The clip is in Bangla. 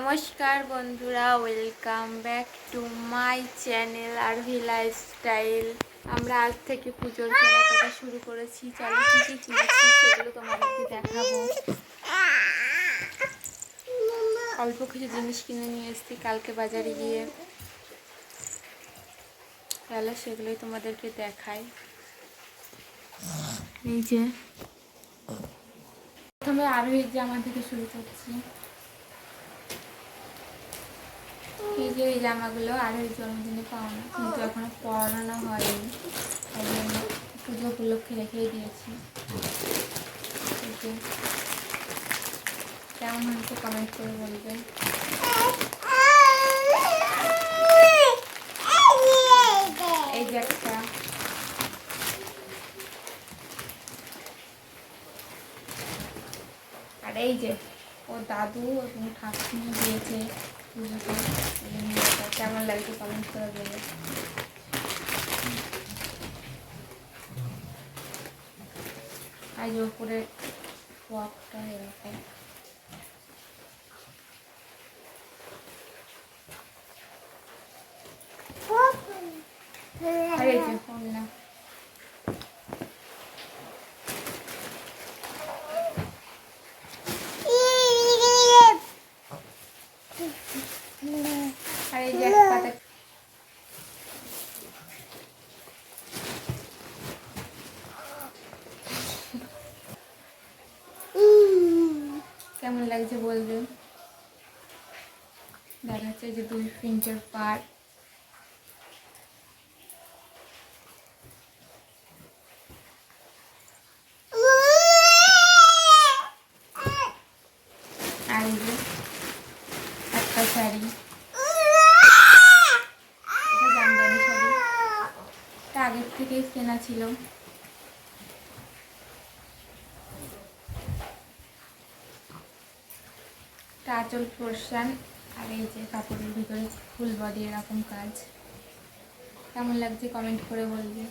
নমস্কার বন্ধুরা welcome back to my channel R V lifestyle আমরা আজ থেকে পুজোর কেনাকাটা শুরু করেছি, চলো কী কী কিনেছি সেগুলো তোমাদেরকে দেখাবো। অল্প কিছু জিনিস কিনে নিয়ে এসেছি কালকে বাজারে গিয়ে। তাহলে সেগুলোই তোমাদেরকে দেখাই। এই যে, প্রথমে আরোহীর জামা থেকে শুরু করছি। এই যে এই জামাগুলো আরোহীর জন্মদিনে পাওনা। কিন্তু এখনও পরানো হয়নি। তাই জন্য পুজো উপলক্ষে রেখেই দিয়েছি। কেমন হয়েছে কমেন্ট করে বলবেন। এই যে একটা। আর এই যে, ও দাদু এবং ঠাকুমা দিয়েছে। কেমন লাগছে কমেন্ট করে দেবে যে উপরে ওয়াকটা এরকম। আর এই যে আর এই যে এক পাতা কেমন লাগছে বলবেন দেখাচ্ছে যে দুই ইঞ্চের পাট আর এই যে একটা শাড়ি এটা জামদানি শাড়ি এটা আগের থেকেই কেনা ছিল। আঁচল পোর্শন আর এই যে কাপড়ের ভিতরে ফুল বডি এরকম কাজ। কেমন লাগছে কমেন্ট করে বলবে।